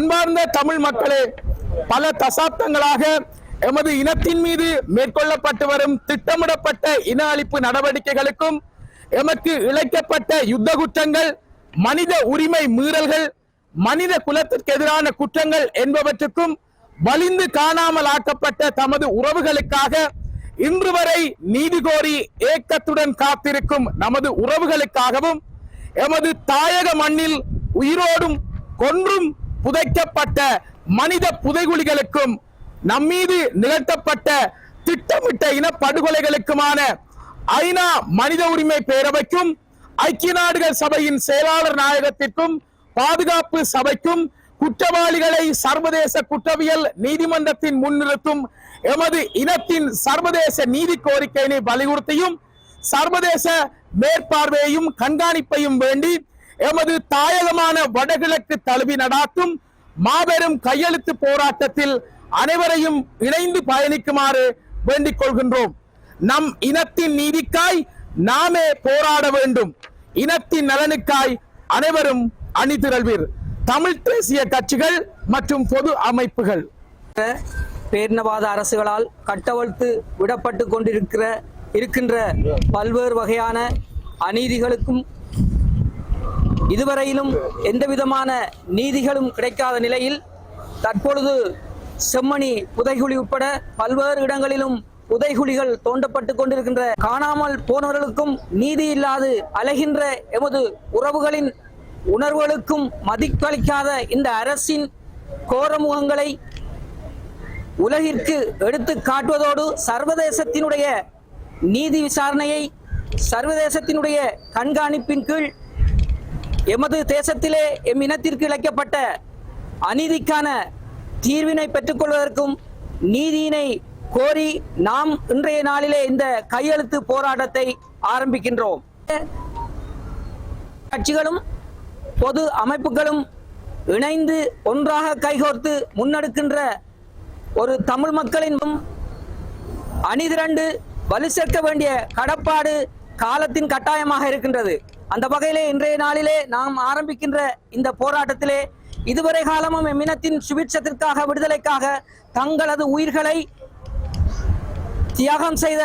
அன்பார்ந்த தமிழ் மக்களே பல தசாப்தங்களாக எமது இனத்தின் மீது மேற்கொள்ளப்பட்டு வரும் திட்டமிடப்பட்ட இன அழிப்பு நடவடிக்கைகளுக்கும் எமக்கு இழைக்கப்பட்ட யுத்த குற்றங்கள் மனித உரிமை மீறல்கள் மனித குலத்திற்கு எதிரான குற்றங்கள் என்பவற்றுக்கும் வலிந்து காணாமல் ஆக்கப்பட்ட தமது உறவுகளுக்காக இன்று வரை நீதி கோரி ஏக்கத்துடன் காத்திருக்கும் நமது உறவுகளுக்காகவும் எமது தாயக மண்ணில் உயிரோடும் கொன்றும் புதைக்கப்பட்ட மனித புதைகுழிகளுக்கும் நம்மீது நிகழ்த்தப்பட்ட திட்டமிட்ட இனப்படுகொலைகளுக்குமான ஐநா மனித உரிமை பேரவைக்கும் ஐக்கிய நாடுகள் சபையின் செயலாளர் நாயகத்திற்கும் பாதுகாப்பு சபைக்கும் குற்றவாளிகளை சர்வதேச குற்றவியல் நீதிமன்றத்தின் முன்னிறுத்தும் எமது இனத்தின் சர்வதேச நீதி கோரிக்கையினை வலியுறுத்தியும் சர்வதேச மேற்பார்வையையும் கண்காணிப்பையும் வேண்டி எமது தாயகமான வடகிழக்கு தழுவி நடாத்தும் மாபெரும் கையெழுத்து போராட்டத்தில் அனைவரையும் இணைந்து பயணிக்குமாறு வேண்டிக் கொள்கின்றோம். நம் இனத்தின் நீதிக்காய் நாமே போராட வேண்டும். இனத்தின் நலனுக்காய் அனைவரும் அணிதிரள்வீர். தமிழ் தேசிய கட்சிகள் மற்றும் பொது அமைப்புகள். பேரினவாத அரசுகளால் கட்டவழ்த்து விடப்பட்டு கொண்டிருக்கிற இருக்கின்ற பல்வேறு வகையான அநீதிகளுக்கும் இதுவரையிலும் எந்தவிதமான நீதிகளும் கிடைக்காத நிலையில் தற்பொழுது செம்மணி புதைகுழி உட்பட பல்வேறு இடங்களிலும் புதைகுழிகள் தோண்டப்பட்டு கொண்டிருக்கின்ற காணாமல் போனவர்களுக்கும் நீதி இல்லாது அலைகின்ற எமது உறவுகளின் உணர்வுகளுக்கும் மதிப்பளிக்காத இந்த அரசின் கோரமுகங்களை உலகிற்கு எடுத்து காட்டுவதோடு சர்வதேசத்தினுடைய நீதி விசாரணையை சர்வதேசத்தினுடைய கண்காணிப்பின் கீழ் எமது தேசத்திலே எம் இனத்திற்கு இழைக்கப்பட்ட அநீதிக்கான தீர்வினை பெற்றுக்கொள்வதற்கும் நீதியினை கோரி நாம் இன்றைய நாளிலே இந்த கையெழுத்து போராட்டத்தை ஆரம்பிக்கின்றோம். கட்சிகளும் பொது அமைப்புகளும் இணைந்து ஒன்றாக கைகோர்த்து முன்னெடுக்கின்ற ஒரு தமிழ் மக்களின் அணிதிரண்டு வலு சேர்க்க வேண்டிய கடப்பாடு காலத்தின் கட்டாயமாக இருக்கின்றது. அந்த வகையிலே இன்றைய நாளிலே நாம் ஆரம்பிக்கின்ற இந்த போராட்டத்திலே இதுவரை காலமும் எம்மினத்தின் சுபிட்சத்திற்காக விடுதலைக்காக தங்களது உயிர்களை தியாகம் செய்த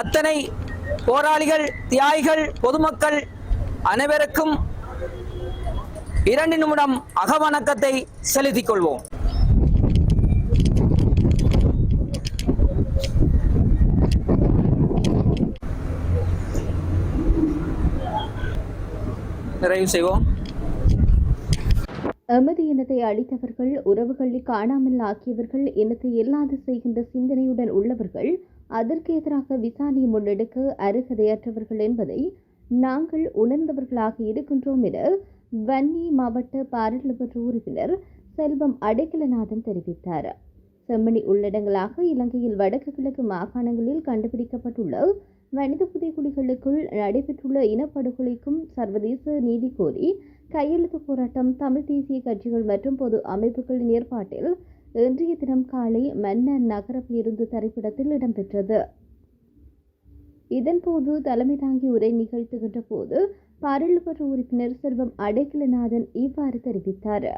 அத்தனை போராளிகள் தியாகிகள் பொதுமக்கள் அனைவருக்கும் இரண்டு நிமிடம் அகவணக்கத்தை செலுத்திக் கொள்வோம். நிறைவு செய்வோம். எமது இனத்தை அழித்தவர்கள் உறவுகளை காணாமல் ஆக்கியவர்கள் இனத்தை இல்லாது செய்கின்ற சிந்தனையுடன் உள்ளவர்கள் அதற்கு எதிராக விசாரணையை முன்னெடுக்க அருகதையற்றவர்கள் என்பதை நாங்கள் உணர்ந்தவர்களாக இருக்கின்றோம் என வன்னி மாவட்ட பாராளுமன்ற உறுப்பினர் செல்வம் அடைக்கலநாதன் தெரிவித்தார். செம்மணி உள்ளடங்களாக இலங்கையில் வடக்கு கிழக்கு மாகாணங்களில் கண்டுபிடிக்கப்பட்டுள்ள மனித புதைக்குழிகளுக்குள் நடைபெற்றுள்ள இனப்படுகொலைக்கும் சர்வதேச நீதி கோரி கையெழுத்து போராட்டம் தமிழ் தேசிய கட்சிகள் மற்றும் பொது அமைப்புகளின் ஏற்பாட்டில் இன்றைய தினம் காலை மன்னர் நகர பேருந்து தரைப்படத்தில் இடம்பெற்றது. இதன்போது தலைமை தாங்கி உரை நிகழ்த்துகின்ற போது பாராளுமன்ற உறுப்பினர் செல்வம் அடைக்கலநாதன் இவ்வாறு தெரிவித்தார்.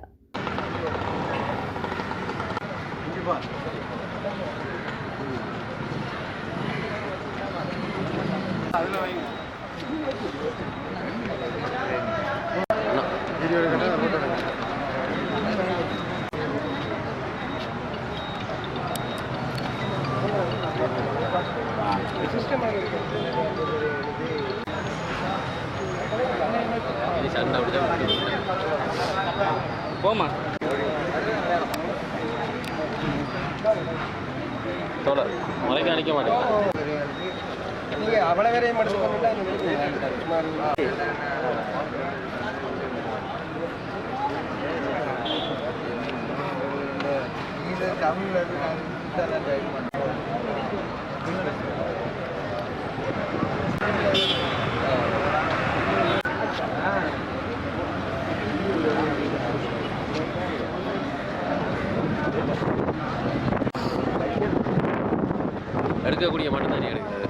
போமா தோழர் மலைக்கு அடிக்க மாட்டேங்க ಅವಳ ಬೇರೆ ಮಾಡಿಸ್ಕೊಂಡಿಲ್ಲ மடிச்சு கொண்டுட்டா இது தமிழ்ல எடுக்கக்கூடிய மட்டும் தான் எடுக்கிறது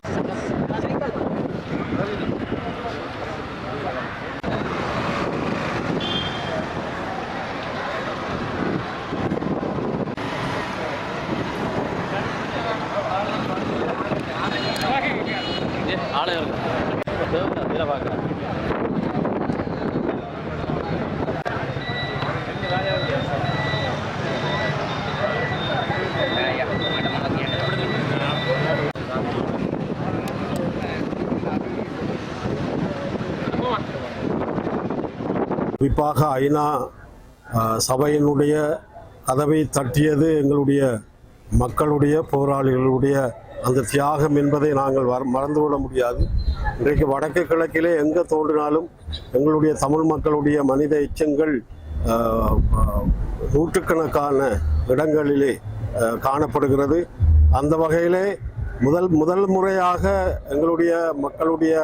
குறிப்பாக ஐநா சபையினுடைய கதவை தட்டியது எங்களுடைய மக்களுடைய போராளிகளுடைய அந்த தியாகம் என்பதை நாங்கள் வர மறந்துவிட முடியாது. இன்றைக்கு வடக்கு கிழக்கிலே எங்கே தோன்றினாலும் எங்களுடைய தமிழ் மக்களுடைய மனித எச்சங்கள் நூற்றுக்கணக்கான இடங்களிலே காணப்படுகிறது. அந்த வகையிலே முதல் முதல் முறையாக எங்களுடைய மக்களுடைய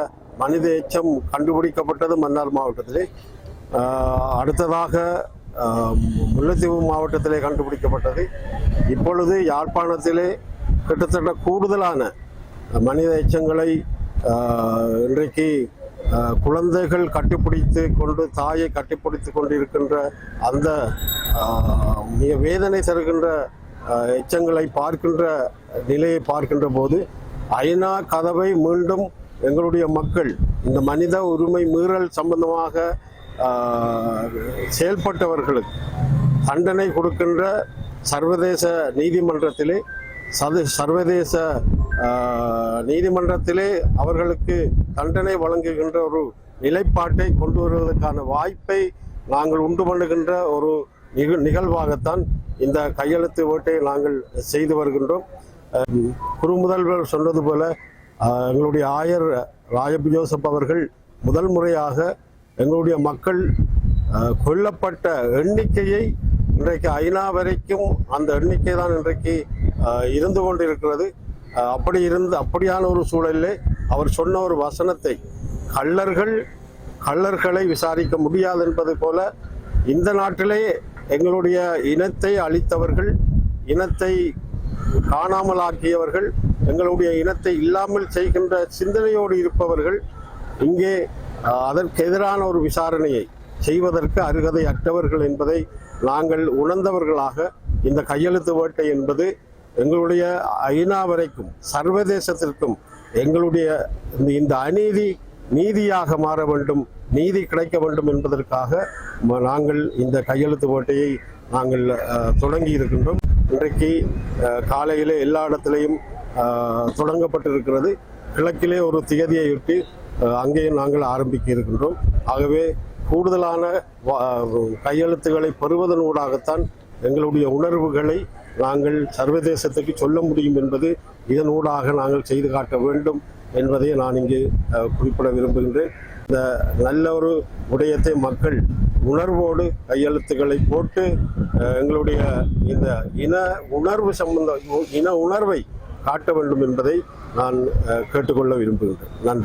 மனித எச்சம் கண்டுபிடிக்கப்பட்டது மன்னார் மாவட்டத்திலே. அடுத்ததாக முல்லைத்தீவு மாவட்டத்திலே கண்டுபிடிக்கப்பட்டது. இப்பொழுது யாழ்ப்பாணத்திலே கிட்டத்தட்ட கூடுதலான மனித எச்சங்களை இன்றைக்கு குழந்தைகள் கட்டிப்பிடித்து கொண்டு தாயை கட்டிப்பிடித்து கொண்டிருக்கின்ற அந்த மிக வேதனை தருகின்ற எச்சங்களை பார்க்கின்ற நிலையை பார்க்கின்ற போது ஐநா கதவை மீண்டும் எங்களுடைய மக்கள் இந்த மனித உரிமை மீறல் சம்பந்தமாக செயல்பட்டவர்களுக்கு தண்டனை கொடுக்கின்ற சர்வதேச நீதிமன்றத்திலே சது சர்வதேச நீதிமன்றத்திலே அவர்களுக்கு தண்டனை வழங்குகின்ற ஒரு நிலைப்பாட்டை கொண்டு வருவதற்கான வாய்ப்பை நாங்கள் உண்டு பண்ணுகின்ற ஒரு நிக நிகழ்வாகத்தான் இந்த கையெழுத்து ஓட்டை நாங்கள் செய்து வருகின்றோம். குறுமுதல்வர் சொன்னது போல எங்களுடைய ஆயர் ராயப் ஜோசப் அவர்கள் முதல் முறையாக எங்களுடைய மக்கள் கொல்லப்பட்ட எண்ணிக்கையை இன்றைக்கு ஐநா வரைக்கும் அந்த எண்ணிக்கை தான் இன்றைக்கு இருந்து கொண்டிருக்கிறது. அப்படி இருந்து அப்படியான ஒரு சூழலிலே அவர் சொன்ன ஒரு வசனத்தை கள்ளர்கள் கள்ளர்களை விசாரிக்க முடியாது என்பது போல இந்த நாட்டிலே எங்களுடைய இனத்தை அழித்தவர்கள் இனத்தை காணாமலாக்கியவர்கள் எங்களுடைய இனத்தை இல்லாமல் செய்கின்ற சிந்தனையோடு இருப்பவர்கள் இங்கே அதற்கு எதிரான ஒரு விசாரணையை செய்வதற்கு அருகதை அற்றவர்கள் என்பதை நாங்கள் உணர்ந்தவர்களாக இந்த கையெழுத்து வேட்டை என்பது எங்களுடைய ஐநா வரைக்கும் சர்வதேசத்திற்கும் எங்களுடைய இந்த- இந்த அநீதி நீதியாக மாற வேண்டும் நீதி கிடைக்க வேண்டும் என்பதற்காக நாங்கள் இந்த கையெழுத்து வேட்டையை நாங்கள் தொடங்கி இருக்கின்றோம். இன்றைக்கு காலையிலே எல்லா இடத்திலையும் தொடங்கப்பட்டிருக்கிறது. கிழக்கிலே ஒரு திகதியையொட்டி அங்கேயும் நாங்கள் ஆரம்பிக்க இருக்கின்றோம். ஆகவே கூடுதலான வா- கையெழுத்துக்களை பெறுவதன் ஊடாகத்தான் எங்களுடைய உணர்வுகளை நாங்கள் சர்வதேசத்துக்கு சொல்ல முடியும் என்பது இதன் ஊடாக நாங்கள் செய்து காட்ட வேண்டும் என்பதை நான் இங்கு குறிப்பிட விரும்புகின்றேன். இந்த நல்ல ஒரு விடயத்தை மக்கள் உணர்வோடு கையெழுத்துக்களை போட்டு எங்களுடைய இந்த இன உணர்வு சம்பந்த இன உணர்வை காட்ட வேண்டும் என்பதை நான் கேட்டுக்கொள்ள விரும்புகின்றேன். நன்றி.